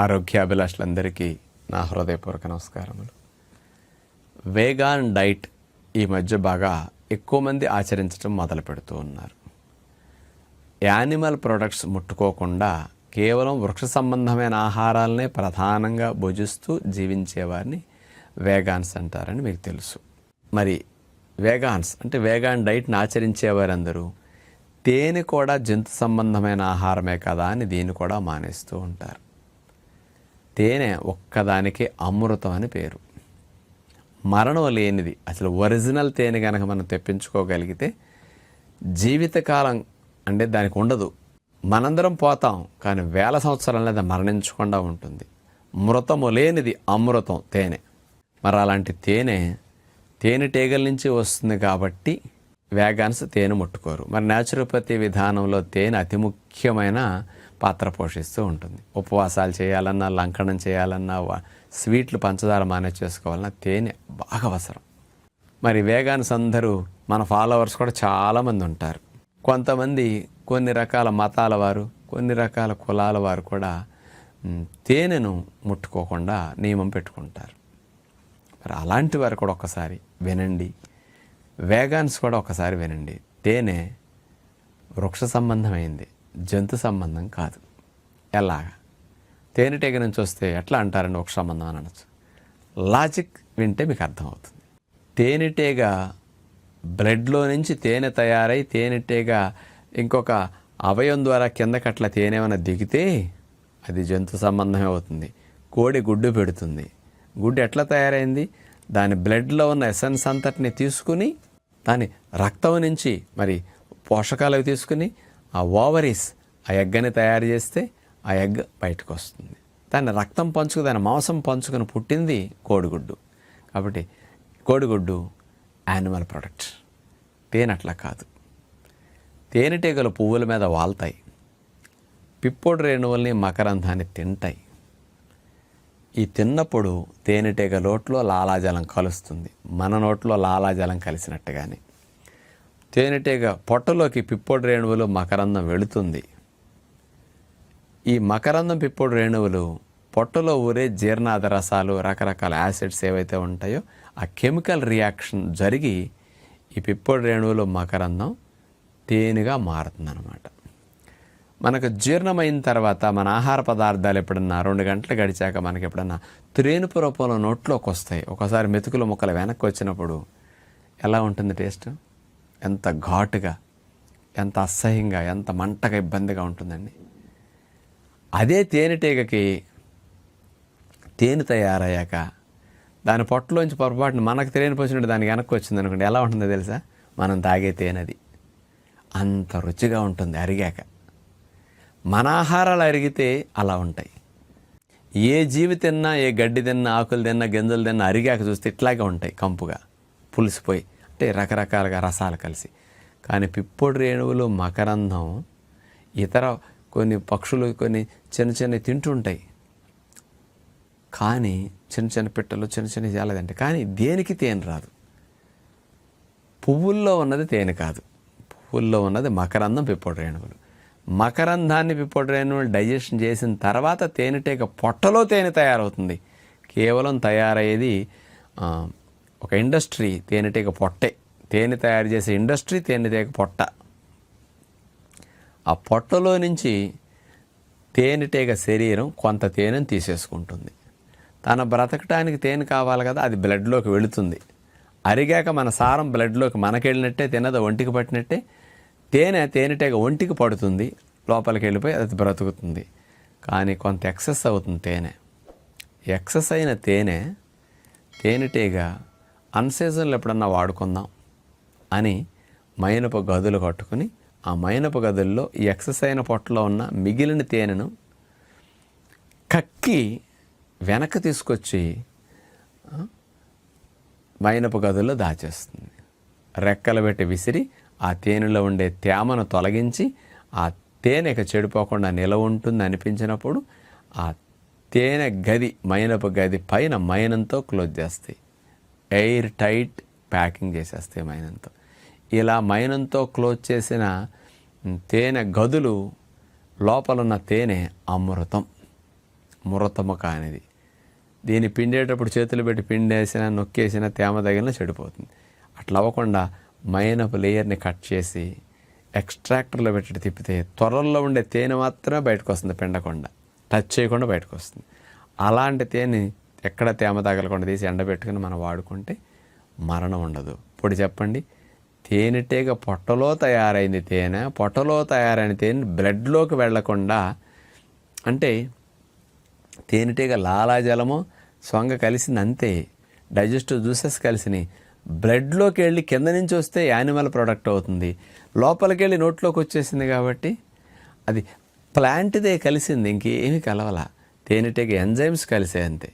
ఆరోగ్యాభిలాషులందరికీ నా హృదయపూర్వక నమస్కారములు. వేగాన్ డైట్ ఈ మధ్య బాగా ఎక్కువ మంది ఆచరించడం మొదలు పెడుతూ ఉన్నారు. యానిమల్ ప్రొడక్ట్స్ ముట్టుకోకుండా కేవలం వృక్ష సంబంధమైన ఆహారాలనే ప్రధానంగా భుజిస్తూ జీవించేవారిని వేగాన్స్ అంటారని మీకు తెలుసు. మరి వేగాన్స్ అంటే వేగాన్ డైట్ని ఆచరించేవారందరూ తేనె కూడా జంతు సంబంధమైన ఆహారమే కదా అని దీన్ని కూడా మానేస్తూ ఉంటారు. తేనె ఒక్కదానికి అమృతం అని పేరు. మరణం లేనిది అసలు ఒరిజినల్ తేనె కనుక మనం తెప్పించుకోగలిగితే జీవితకాలం అంటే దానికి ఉండదు. మనందరం పోతాం కానీ వేల సంవత్సరాల అది మరణించకుండా ఉంటుంది. మృతము లేనిది అమృతం తేనె. మరి అలాంటి తేనె తేనెటీగల నుంచి వస్తుంది కాబట్టి వేగాన్స్ తేనె ముట్టుకోరు. మరి న్యాచురోపతి విధానంలో తేనె అతి ముఖ్యమైన పాత్ర పోషిస్తూ ఉంటుంది. ఉపవాసాలు చేయాలన్నా లంకనం చేయాలన్నా స్వీట్లు పంచదార మానే చేసుకోవాలన్నా తేనె బాగా అవసరం. మరి వేగాన్స్ అందరూ మన ఫాలోవర్స్ కూడా చాలామంది ఉంటారు. కొంతమంది కొన్ని రకాల మతాల వారు కొన్ని రకాల కులాల వారు కూడా తేనెను ముట్టుకోకుండా నియమం పెట్టుకుంటారు. మరి అలాంటి వారు కూడా ఒకసారి వినండి. వేగాన్స్ కూడా ఒకసారి వినండి. తేనె వృక్ష సంబంధమైంది. జంతు సంబంధం కాదు. ఎలాగా? తేనెటీగ నుంచి వస్తే ఎట్లా అంటారండి ఒక సంబంధం అని అనొచ్చు. లాజిక్ వింటే మీకు అర్థమవుతుంది. తేనెటీగ బ్లడ్లో నుంచి తేనె తయారై తేనెటీగ ఇంకొక అవయం ద్వారా కిందకి అట్లా తేనె ఏమైనా దిగితే అది జంతు సంబంధమే అవుతుంది. కోడి గుడ్డు పెడుతుంది. గుడ్డు ఎట్లా తయారైంది? దాని బ్లడ్లో ఉన్న ఎసెన్స్ అంతటిని తీసుకుని దాని రక్తం నుంచి మరి పోషకాలు తీసుకుని ఆ ఓవరీస్ ఆ ఎగ్గని తయారు చేస్తే ఆ ఎగ్ బయటకు వస్తుంది దాని రక్తం పంచుకు దాని మాంసం పంచుకుని పుట్టింది కోడిగుడ్డు. కాబట్టి కోడిగుడ్డు యానిమల్ ప్రొడక్ట్. తేనె అట్లా కాదు. తేనెటీగలు పువ్వుల మీద వాల్తాయి పిప్పొడి రేణువుల్ని మకరంధాన్ని తింటాయి. ఈ తిన్నప్పుడు తేనెటీగ నోట్లో లాలాజలం కలుస్తుంది. మన నోట్లో లాలాజలం కలిసినట్టుగానే. తేనెటీగ పొట్టలోకి పిప్పొడి రేణువులు మకరందం వెళుతుంది. ఈ మకరందం పిప్పొడి రేణువులు పొట్టలో ఊరే జీర్ణాద రసాలు రకరకాల యాసిడ్స్ ఏవైతే ఉంటాయో ఆ కెమికల్ రియాక్షన్ జరిగి ఈ పిప్పొడి రేణువులు మకరందం తేనెగా మారుతుందన్నమాట. మనకు జీర్ణమైన తర్వాత మన ఆహార పదార్థాలు ఎప్పుడన్నా రెండు గంటలు గడిచాక మనకి ఎప్పుడన్నా త్రేనుపు రూపంలో నోట్లోకి వస్తాయి. ఒకసారి మెతుకుల ముక్కలు వెనక్కి వచ్చినప్పుడు ఎలా ఉంటుంది టేస్ట్? ఎంత ఘాటుగా ఎంత అసహ్యంగా ఎంత మంటగా ఇబ్బందిగా ఉంటుందండి. అదే తేనెటీగకి తేనె తయారయ్యాక దాని పొట్టలోంచి పొరపాటున మనకు తెలియని పోసినట్టు దానికి వెనక్కి వచ్చింది అనుకోండి ఎలా ఉంటుందో తెలుసా? మనం తాగే తేనెది అంత రుచిగా ఉంటుంది అరిగాక. మన ఆహారాలు అరిగితే అలా ఉంటాయి. ఏ జీవి తిన్నా ఏ గడ్డి తిన్నా ఆకులు తిన్నా గింజలు తిన్నా అరిగాక చూస్తే ఇట్లాగే ఉంటాయి కంపుగా పులిసిపోయి. అంటే రకరకాలుగా రసాలు కలిసి. కానీ పిప్పొడి రేణువులు మకరంధం ఇతర కొన్ని పక్షులు కొన్ని చిన్న చిన్న తింటుంటాయి. కానీ చిన్న చిన్న పిట్టలు చిన్న చిన్న జాలదంటే కానీ దేనికి తేనె రాదు. పువ్వుల్లో ఉన్నది తేనె కాదు. పువ్వుల్లో ఉన్నది మకరందం పిప్పొడి రేణువులు. మకరందాన్ని పిప్పొడి రేణువులు డైజెషన్ చేసిన తర్వాత తేనెటీగ పొట్టలో తేనె తయారవుతుంది. కేవలం తయారయ్యేది ఒక ఇండస్ట్రీ తేనెటీగ పొట్టే. తేనె తయారు చేసే ఇండస్ట్రీ తేనెటీగ పొట్ట. ఆ పొట్టలో నుంచి తేనెటీగ శరీరం కొంత తేనెను తీసేసుకుంటుంది. తన బ్రతకటానికి తేనె కావాలి కదా అది బ్లడ్లోకి వెళుతుంది. అరిగాక మన సారం బ్లడ్లోకి మనకెళ్ళినట్టే తినదు ఒంటికి పట్టినట్టే తేనె తేనెటీగ ఒంటికి పడుతుంది లోపలికి వెళ్ళిపోయి అది బ్రతుకుతుంది. కానీ కొంత ఎక్సెస్ అవుతుంది తేనె. ఎక్సెస్ అయిన తేనె తేనెటీగ అన్సీజన్లో ఎప్పుడన్నా వాడుకుందాం అని మైనపు గదులు కట్టుకుని ఆ మైనపు గదుల్లో ఈ ఎక్సెస్ అయిన పొట్టలో ఉన్న మిగిలిన తేనెను కక్కి వెనక్కి తీసుకొచ్చి మైనపు గదుల్లో దాచేస్తుంది. రెక్కలు పెట్టి విసిరి ఆ తేనెలో ఉండే తేమను తొలగించి ఆ తేనె ఇక చెడిపోకుండా నిలవ ఉంటుంది అనిపించినప్పుడు ఆ తేనె గది మైనపు గది పైన మైనంతో క్లోజ్ చేస్తాయి. ఎయిర్ టైట్ ప్యాకింగ్ చేసేస్తాయి మైనంతో. ఇలా మైనంతో క్లోజ్ చేసిన తేనె గదులు లోపలున్న తేనె అమృతం. మురతము కానిది. దీన్ని పిండేటప్పుడు చేతులు పెట్టి పిండేసినా నొక్కేసినా తేమ తగిలిన చెడిపోతుంది. అట్లా అవ్వకుండా మైనపు లేయర్ని కట్ చేసి ఎక్స్ట్రాక్టర్లో పెట్టి తిప్పితే త్వరల్లో ఉండే తేనె మాత్రమే బయటకు వస్తుంది పిండకుండా. టచ్ చేయకుండా బయటకు వస్తుంది. అలాంటి తేనె ఎక్కడ తేమ తగలకుండా తీసి ఎండబెట్టుకుని మనం వాడుకుంటే మరణం ఉండదు. ఇప్పుడు చెప్పండి తేనెటీగ పొట్టలో తయారైంది తేనె పొట్టలో తయారైన తేనె బ్లడ్లోకి వెళ్ళకుండా అంటే తేనెటీగ లాలాజలము సొంగ కలిసింది అంతే డైజెస్టివ్ జ్యూసెస్ కలిసినాయి. బ్లడ్లోకి వెళ్ళి కింద నుంచి వస్తే యానిమల్ ప్రోడక్ట్ అవుతుంది. లోపలికి వెళ్ళి నోట్లోకి వచ్చేసింది కాబట్టి అది ప్లాంట్దే కలిసింది ఇంకేమీ కలవల. తేనెటీగ ఎంజైమ్స్ కలిసే అంతే.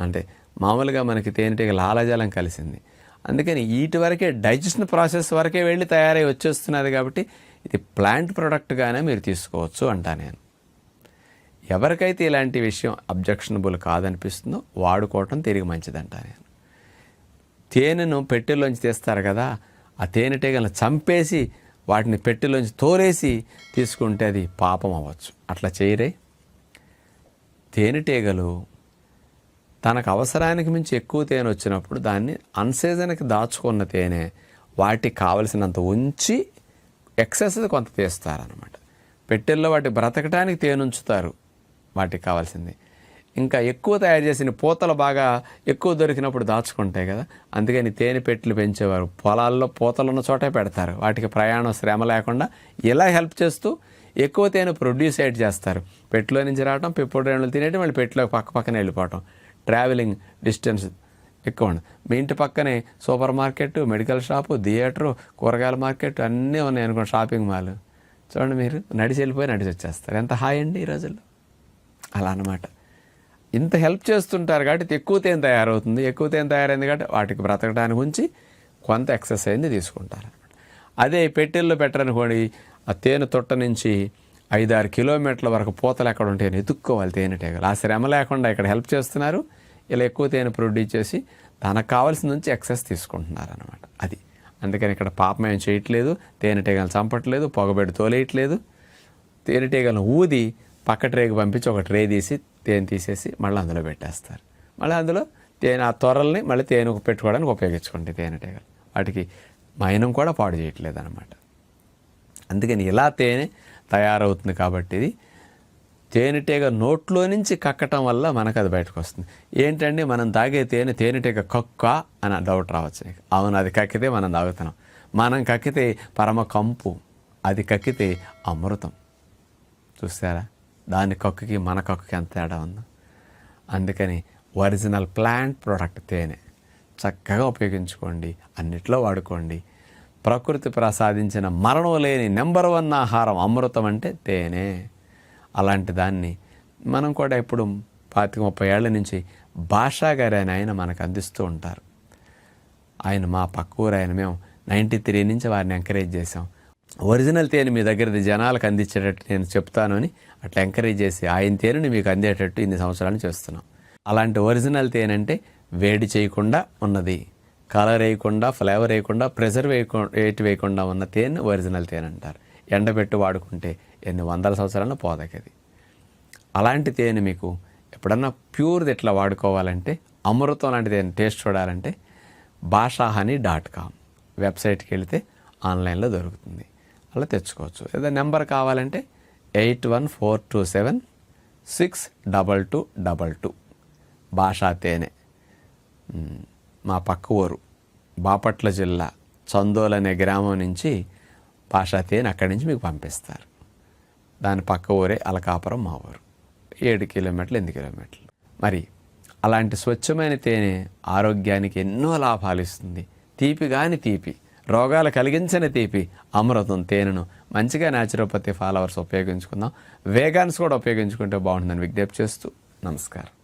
అంటే మామూలుగా మనకి తేనెటీగ లాలాజలం కలిసింది. అందుకని వీటి వరకే డైజెషన్ ప్రాసెస్ వరకే వెళ్ళి తయారై వచ్చేస్తున్నది కాబట్టి ఇది ప్లాంట్ ప్రోడక్ట్గానే మీరు తీసుకోవచ్చు అంటా నేను. ఎవరికైతే ఇలాంటి విషయం అబ్జెక్షనబుల్ కాదనిపిస్తుందో వాడుకోవటం తిరిగి మంచిదంటా నేను. తేనెను పెట్టెలోంచి తీస్తారు కదా ఆ తేనెటీగలను చంపేసి వాటిని పెట్టెలోంచి తోరేసి తీసుకుంటే అది పాపం అవ్వచ్చు. అట్లా చేయరే. తేనెటీగలు తనకు అవసరానికి మించి ఎక్కువ తేనె వచ్చినప్పుడు దాన్ని అన్సీజన్కి దాచుకున్న తేనె వాటికి కావలసినంత ఉంచి ఎక్సెస్ కొంత తీస్తారనమాట పెట్టెల్లో వాటి బ్రతకడానికి తేనె ఉంచుతారు వాటికి కావాల్సింది. ఇంకా ఎక్కువ తయారు చేసిన పూతలు బాగా ఎక్కువ దొరికినప్పుడు దాచుకుంటాయి కదా అందుకని తేనె పెట్టెలు పెంచేవారు. పొలాల్లో పూతలు ఉన్న చోటే పెడతారు. వాటికి ప్రయాణం శ్రమ లేకుండా ఇలా హెల్ప్ చేస్తూ ఎక్కువ తేనె ప్రొడ్యూస్ చేస్తారు. పెట్టెలో నుంచి రావడం పెప్పుడు రేణులు తినేయడం మళ్ళీ పెట్టెలో పక్క పక్కన వెళ్ళిపోవటం. ట్రావెలింగ్ డిస్టెన్స్ ఎక్కువ ఉండదు మీ ఇంటి పక్కనే super market medical shop theatre కూరగాయల మార్కెట్ అన్నీ ఉన్నాయి అనుకోండి షాపింగ్ మాల్. చూడండి మీరు నడిచి వెళ్ళిపోయి నడిచి వచ్చేస్తారు. ఎంత హాయ్ అండి ఈ రోజుల్లో. అలా అన్నమాట. ఇంత హెల్ప్ చేస్తుంటారు కాబట్టి ఎక్కువ తేనె తయారవుతుంది. ఎక్కువ తేనె తయారైంది కాబట్టి వాటికి బ్రతకడానికి ఉంచి కొంత ఎక్సర్సైజ్ని తీసుకుంటారు. అదే పెట్టెల్లో పెట్టరనుకోండి ఆ తేనె తొట్ట నుంచి ఐదారు కిలోమీటర్ల వరకు పూతలు ఎక్కడ ఉంటాయని ఎదుక్కోవాలి తేనెటీగలు. ఆ శ్రమ లేకుండా ఇక్కడ హెల్ప్ చేస్తున్నారు. ఇలా ఎక్కువ తేనె ప్రొడ్యూస్ చేసి తనకు కావాల్సిన నుంచి ఎక్సెస్ తీసుకుంటున్నారు అనమాట అది. అందుకని ఇక్కడ పాపం ఏం చేయట్లేదు. తేనెటీగలు చంపట్లేదు పొగబెట్టి తోలేయట్లేదు. తేనెటీగలను ఊది పక్క ట్రేకి పంపించి ఒక ట్రే తీసి తేనె తీసేసి మళ్ళీ అందులో పెట్టేస్తారు. మళ్ళీ అందులో తేనె ఆ త్వరల్ని మళ్ళీ తేనె పెట్టుకోవడానికి ఉపయోగించుకుంటాయి తేనెటీగలు. వాటికి మైనం కూడా పాడు చేయట్లేదు అనమాట అందుకని ఇలా తేనె తయారవుతుంది కాబట్టి ఇది. తేనెటీగ నోట్లో నుంచి కక్కటం వల్ల మనకు అది బయటకు వస్తుంది ఏంటండి? మనం తాగే తేనె తేనెటీగ కక్క అని డౌట్ రావచ్చు అవును అది కక్కితే మనం తాగుతున్నాం. మనం కక్కితే పరమ కంపు అది కక్కితే అమృతం. చూసారా దాని కక్కుకి మన కక్కుకి ఎంత తేడా ఉందో? అందుకని ఒరిజినల్ ప్లాంట్ ప్రోడక్ట్ తేనె. చక్కగా ఉపయోగించుకోండి. అన్నిట్లో వాడుకోండి. ప్రకృతి ప్రసాదించిన మరణం లేని నెంబర్ వన్ ఆహారం అమృతం అంటే తేనె. అలాంటి దాన్ని మనం కూడా ఇప్పుడు పాతిక ముప్పై ఏళ్ళ నుంచి భాషా గారి ఆయన మనకు అందిస్తూ ఉంటారు. ఆయన మా పక్క ఊరు ఆయన మేము నైంటీ త్రీ నుంచి వారిని ఎంకరేజ్ చేసాం ఒరిజినల్ తేనె మీ దగ్గరది జనాలకు అందించేటట్టు నేను చెప్తాను అని అట్లా ఎంకరేజ్ చేసి ఆయన తేనెని మీకు అందేటట్టు ఇన్ని సంవత్సరాలు చేస్తున్నాం. అలాంటి ఒరిజినల్ తేనె అంటే వేడి చేయకుండా ఉన్నది. కలర్ వేయకుండా ఫ్లేవర్ వేయకుండా ప్రెజర్ వేయకుండా ఏటి వేయకుండా ఉన్న తేనె ఒరిజినల్ తేనె అంటారు. ఎండబెట్టి వాడుకుంటే ఎన్ని వందల సంవత్సరాలను పోదకది అలాంటి తేనె మీకు ఎప్పుడన్నా ప్యూర్ది ఎట్లా వాడుకోవాలంటే అమృతం లాంటి తేనె టేస్ట్ చూడాలంటే భాషాహని డాట్ కామ్. వెబ్సైట్కి వెళితే ఆన్లైన్లో దొరుకుతుంది. అలా తెచ్చుకోవచ్చు. లేదా నెంబర్ కావాలంటే eight one four two seven six double two double two. భాషా తేనె. మా పక్క ఊరు బాపట్ల జిల్లా చందోల్ అనే గ్రామం నుంచి పాషాతేని అక్కడి నుంచి మీకు పంపిస్తారు. దాని పక్క ఊరే అలకాపురం మా ఊరు. ఏడు కిలోమీటర్లు ఎనిమిది కిలోమీటర్లు. మరి అలాంటి స్వచ్ఛమైన తేనె ఆరోగ్యానికి ఎన్నో లాభాలు ఇస్తుంది. తీపి కాని తీపి రోగాలు కలిగించని తీపి అమృతం తేనెను మంచిగా న్యాచురోపతి ఫాలోవర్స్ ఉపయోగించుకుందాం. వేగాన్స్ కూడా ఉపయోగించుకుంటే బాగుంటుందని విజ్ఞప్తి చేస్తూ నమస్కారం.